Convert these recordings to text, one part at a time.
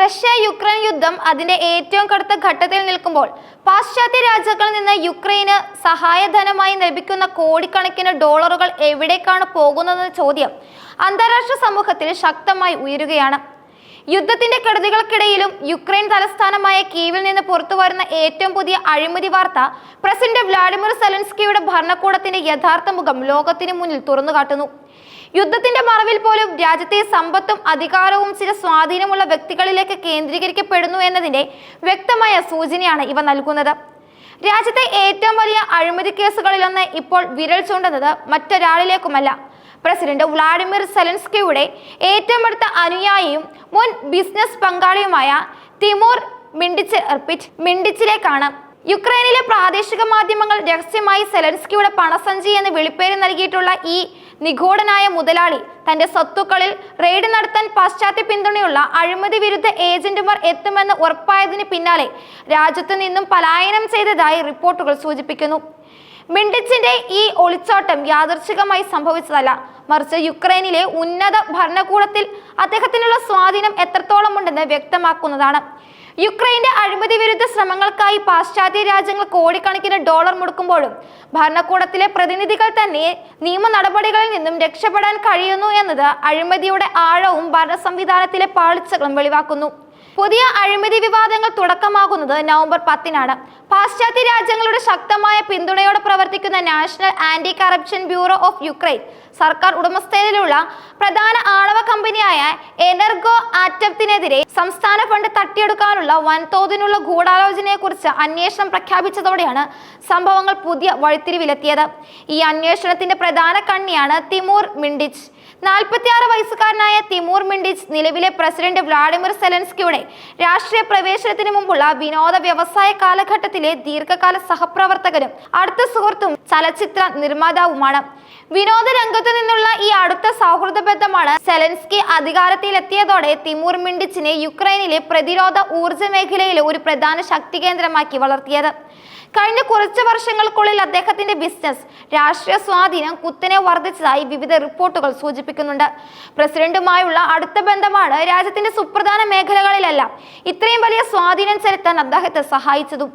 Russia Ukraine യുദ്ധം അതിന്റെ ഏറ്റവും കടുത്ത ഘട്ടത്തിൽ നിൽക്കുമ്പോൾ പാശ്ചാത്യ രാജ്യങ്ങളിൽ നിന്ന് യുക്രൈന് സഹായധനമായി ലഭിക്കുന്ന കോടിക്കണക്കിന് ഡോളറുകൾ എവിടേക്കാണ് പോകുന്നതെന്ന ചോദ്യം അന്താരാഷ്ട്ര സമൂഹത്തിൽ ശക്തമായി ഉയരുകയാണ്. യുദ്ധത്തിന്റെ കെടുതികൾക്കിടയിലും യുക്രൈൻ തലസ്ഥാനമായ കീവിൽ നിന്ന് പുറത്തു വരുന്ന ഏറ്റവും പുതിയ അഴിമതി വാർത്ത പ്രസിഡന്റ് വ്ളാഡിമിർ സെലൻസ്കിയുടെ ഭരണകൂടത്തിന്റെ യഥാർത്ഥ മുഖം ലോകത്തിന് മുന്നിൽ തുറന്നുകാട്ടുന്നു. യുദ്ധത്തിന്റെ മറവിൽ പോലും രാജ്യത്തെ സമ്പത്തും അധികാരവും ചില സ്വാധീനമുള്ള വ്യക്തികളിലേക്ക് കേന്ദ്രീകരിക്കപ്പെടുന്നു എന്നതിന്റെ വ്യക്തമായ സൂചനയാണ് ഇവ നൽകുന്നത്. രാജ്യത്തെ ഏറ്റവും വലിയ അഴിമതി കേസുകളിലൊന്ന് ഇപ്പോൾ വിരൽ ചൂണ്ടുന്നത് മറ്റൊരാളിലേക്കുമല്ല. പ്രസിഡന്റ് വ്ളാഡിമിർ സെലൻസ്കിയുടെ ഏറ്റവും അടുത്ത അനുയായിയും മുൻ ബിസിനസ് പങ്കാളിയുമായ തിമൂർ മിണ്ടിച്ച് എർപ്പിറ്റ് മിണ്ടിച്ചിലേക്കാണ്. യുക്രൈനിലെ പ്രാദേശിക മാധ്യമങ്ങൾ രഹസ്യമായി സെലൻസ്കിയുടെ പണസഞ്ചി എന്ന് വിളിപ്പേര് നൽകിയിട്ടുള്ള ഈ നിഗൂഢനായ മുതലാളി തന്റെ സ്വത്തുക്കളിൽ റെയ്ഡ് നടത്താൻ പാശ്ചാത്യ പിന്തുണയുള്ള അഴിമതി വിരുദ്ധ ഏജന്റുമാർ എത്തുമെന്ന് ഉറപ്പായതിന് പിന്നാലെ രാജ്യത്തു നിന്നും പലായനം ചെയ്തതായി റിപ്പോർട്ടുകൾ സൂചിപ്പിക്കുന്നു. മിണ്ടിച്ചിന്റെ ഈ ഒളിച്ചോട്ടം യാദർച്ഛികമായി സംഭവിച്ചതല്ല. മറിച്ച് യുക്രൈനിലെ ഉന്നത ഭരണകൂടത്തിൽ അദ്ദേഹത്തിനുള്ള സ്വാധീനം എത്രത്തോളം ഉണ്ടെന്ന് വ്യക്തമാക്കുന്നതാണ്. യുക്രൈന്റെ അഴിമതി വിരുദ്ധ ശ്രമങ്ങൾക്കായി പാശ്ചാത്യ രാജ്യങ്ങൾ കോടിക്കണക്കിന് ഡോളർ മുടക്കുമ്പോഴും ഭരണകൂടത്തിലെ പ്രതിനിധികൾ തന്നെ നിയമ നടപടികളിൽ നിന്നും രക്ഷപ്പെടാൻ കഴിയുന്നു എന്നത് അഴിമതിയുടെ ആഴവും ഭരണ സംവിധാനത്തിലെ പാളിച്ചകളും വെളിവാക്കുന്നു. പുതിയ അഴിമതി വിവാദങ്ങൾ തുടക്കമാകുന്നത് നവംബർ പത്തിനാണ്. പാശ്ചാത്യ രാജ്യങ്ങളുടെ ശക്തമായ പിന്തുണയോടെ പ്രവർത്തിക്കുന്ന national anti corruption bureau of Ukraine. സർക്കാർ ഉടമസ്ഥതയിലുള്ള പ്രധാന ആണവ കമ്പനിയായ എനർഗോ ആറ്റത്തിനെതിരെ സംസ്ഥാന ഫണ്ട് തട്ടിയെടുക്കാനുള്ള വൻതോതിനുള്ള ഗൂഢാലോചനയെക്കുറിച്ച് അന്വേഷണം പ്രഖ്യാപിച്ചതോടെയാണ് സംഭവങ്ങൾ പുതിയ വഴിത്തിരിവിലെത്തിയത്. ഈ അന്വേഷണത്തിന്റെ പ്രധാന കണ്ണിയാണ് തിമൂർ മിണ്ടിച്ച്. നാൽപ്പത്തിയാറ് വയസ്സുകാരനായ തിമൂർ മിണ്ടിച്ച് നിലവിലെ പ്രസിഡന്റ് വ്ളാഡിമിർ സെലൻസ്കിയുടെ രാഷ്ട്രീയ പ്രവേശനത്തിന് മുമ്പുള്ള വിനോദ വ്യവസായ കാലഘട്ടത്തിലെ ദീർഘകാല സഹപ്രവർത്തകനും അടുത്ത സുഹൃത്തും ചലച്ചിത്ര നിർമ്മാതാവുമാണ്. വിനോദ രംഗത്തു നിന്നുള്ള ഈ അടുത്ത സൗഹൃദ ബന്ധമാണ് സെലൻസ്കി അധികാരത്തിലെത്തിയതോടെ തിമൂർ മിണ്ടിച്ചിനെ യുക്രൈനിലെ പ്രതിരോധ ഊർജ മേഖലയിലെ ഒരു പ്രധാന ശക്തി കേന്ദ്രമാക്കി വളർത്തിയത്. കഴിഞ്ഞ കുറച്ച് വർഷങ്ങൾക്കുള്ളിൽ അദ്ദേഹത്തിന്റെ ബിസിനസ് രാഷ്ട്രീയ സ്വാധീനം കുത്തനെ വർദ്ധിച്ചതായി വിവിധ റിപ്പോർട്ടുകൾ സൂചിപ്പിക്കുന്നുണ്ട്. പ്രസിഡന്റുമായുള്ള അടുത്ത ബന്ധമാണ് രാജ്യത്തിന്റെ സുപ്രധാന മേഖലകളിലല്ല ഇത്രയും വലിയ സ്വാധീനം ചെലുത്താൻ അദ്ദേഹത്തെ സഹായിച്ചതും.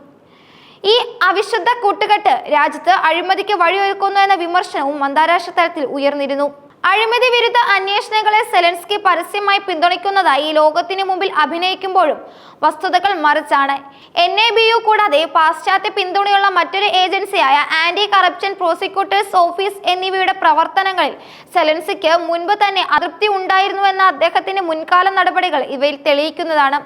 ഈ അവിശുദ്ധ കൂട്ടുകെട്ട് രാജ്യത്ത് അഴിമതിക്ക് വഴിയൊരുക്കുന്നു എന്ന വിമർശനവും അന്താരാഷ്ട്ര തലത്തിൽ ഉയർന്നിരുന്നു. അഴിമതി വിരുദ്ധ അന്വേഷണങ്ങളെ സെലൻസ്കി പരസ്യമായി പിന്തുണയ്ക്കുന്നതായി ലോകത്തിനു മുമ്പിൽ അഭിനയിക്കുമ്പോഴും വസ്തുതകൾ മറിച്ചാണ്. എൻ എ ബി യു കൂടാതെ പാശ്ചാത്യ പിന്തുണയുള്ള മറ്റൊരു ഏജൻസിയായ ആന്റി കറപ്ഷൻ പ്രോസിക്യൂട്ടേഴ്സ് ഓഫീസ് എന്നിവയുടെ പ്രവർത്തനങ്ങളിൽ സെലൻസിക്ക് മുൻപ് തന്നെ അതൃപ്തി ഉണ്ടായിരുന്നുവെന്ന അദ്ദേഹത്തിന്റെ മുൻകാല നടപടികൾ ഇവയിൽ തെളിയിക്കുന്നതാണ്.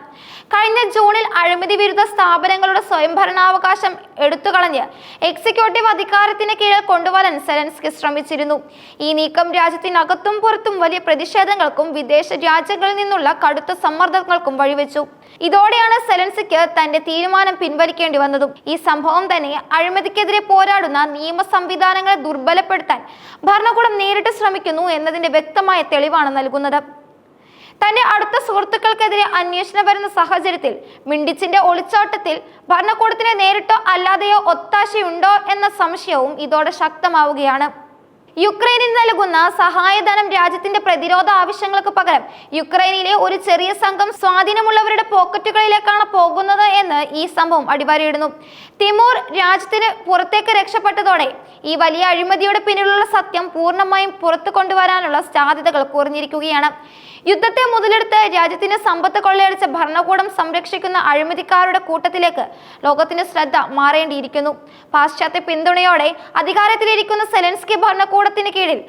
കഴിഞ്ഞ ജൂണിൽ അഴിമതി വിരുദ്ധ സ്ഥാപനങ്ങളുടെ സ്വയംഭരണാവകാശം എടുത്തുകളഞ്ഞ് എക്സിക്യൂട്ടീവ് അധികാരത്തിന് കീഴിൽ കൊണ്ടുവരാൻ സെലൻസ്കി ശ്രമിച്ചിരുന്നു. ഈ നീക്കം രാജ്യത്തിനകത്തും പുറത്തും വലിയ പ്രതിഷേധങ്ങൾക്കും വിദേശ രാജ്യങ്ങളിൽ നിന്നുള്ള കടുത്ത സമ്മർദ്ദങ്ങൾക്കും വഴിവെച്ചു. ഇതോടെയാണ് സെലൻസിക്ക് തന്റെ തീരുമാനം പിൻവലിക്കേണ്ടി വന്നതും. ഈ സംഭവം തന്നെ അഴിമതിക്കെതിരെ പോരാടുന്ന നിയമ സംവിധാനങ്ങളെ ദുർബലപ്പെടുത്താൻ ഭരണകൂടം നേരിട്ട് ശ്രമിക്കുന്നു എന്നതിന്റെ വ്യക്തമായ തെളിവാണ് നൽകുന്നത്. തന്റെ അടുത്ത സുഹൃത്തുക്കൾക്കെതിരെ അന്വേഷണം വരുന്ന സാഹചര്യത്തിൽ മിണ്ടിച്ചിന്റെ ഒളിച്ചോട്ടത്തിൽ ഭരണകൂടത്തിന് നേരിട്ടോ അല്ലാതെയോ ഒത്താശയുണ്ടോ എന്ന സംശയവും ഇതോടെ ശക്തമാവുകയാണ്. യുക്രൈനിൽ നൽകുന്ന സഹായധനം രാജ്യത്തിന്റെ പ്രതിരോധ ആവശ്യങ്ങൾക്ക് പകരം യുക്രൈനിലെ ഒരു ചെറിയ സംഘം സ്വാധീനമുള്ളവരുടെ പോക്കറ്റുകളിലേക്കാണ് പോകുന്നത് എന്ന് ഈ സംഭവം അടിവരയിടുന്നു. തിമൂർ രാജ്യത്തിന് പുറത്തേക്ക് രക്ഷപ്പെട്ടതോടെ ഈ വലിയ അഴിമതിയുടെ പിന്നിലുള്ള സത്യം പൂർണമായും പുറത്തു കൊണ്ടുവരാനുള്ള സാധ്യതകൾ കുറഞ്ഞിരിക്കുകയാണ്. യുദ്ധത്തെ മുതലെടുത്ത് രാജ്യത്തിന്റെ സമ്പത്ത് കൊള്ളയടിച്ച ഭരണകൂടം സംരക്ഷിക്കുന്ന അഴിമതിക്കാരുടെ കൂട്ടത്തിലേക്ക് ലോകത്തിന്റെ ശ്രദ്ധ മാറേണ്ടിയിരിക്കുന്നു. പാശ്ചാത്യ പിന്തുണയോടെ അധികാരത്തിലിരിക്കുന്ന സെലൻസ്കി ഭരണകൂടത്തിന് കീഴിൽ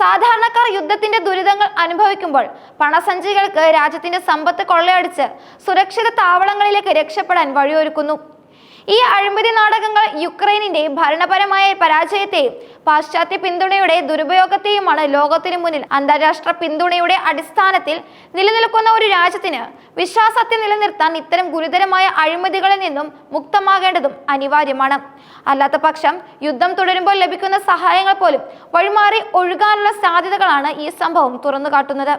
സാധാരണക്കാർ യുദ്ധത്തിന്റെ ദുരിതങ്ങൾ അനുഭവിക്കുമ്പോൾ പണസഞ്ചികൾക്ക് രാജ്യത്തിന്റെ സമ്പത്ത് കൊള്ളയടിച്ച് സുരക്ഷിത താവളങ്ങളിലേക്ക് രക്ഷപ്പെടാൻ വഴിയൊരുക്കുന്നു. ഈ അഴിമതി നാടകങ്ങൾ യുക്രൈനിന്റെ ഭരണപരമായ പരാജയത്തെയും പാശ്ചാത്യ പിന്തുണയുടെ ദുരുപയോഗത്തെയുമാണ് ലോകത്തിനു മുന്നിൽ അന്താരാഷ്ട്ര പിന്തുണയുടെ അടിസ്ഥാനത്തിൽ നിലനിൽക്കുന്ന ഒരു രാജ്യത്തിന് വിശ്വാസത്തെ നിലനിർത്താൻ ഇത്തരം ഗുരുതരമായ അഴിമതികളിൽ നിന്നും മുക്തമാകേണ്ടതും അനിവാര്യമാണ്. അല്ലാത്ത പക്ഷം യുദ്ധം തുടരുമ്പോൾ ലഭിക്കുന്ന സഹായങ്ങൾ പോലും വഴിമാറി ഒഴുകാനുള്ള സാധ്യതകളാണ് ഈ സംഭവം തുറന്നു കാട്ടുന്നത്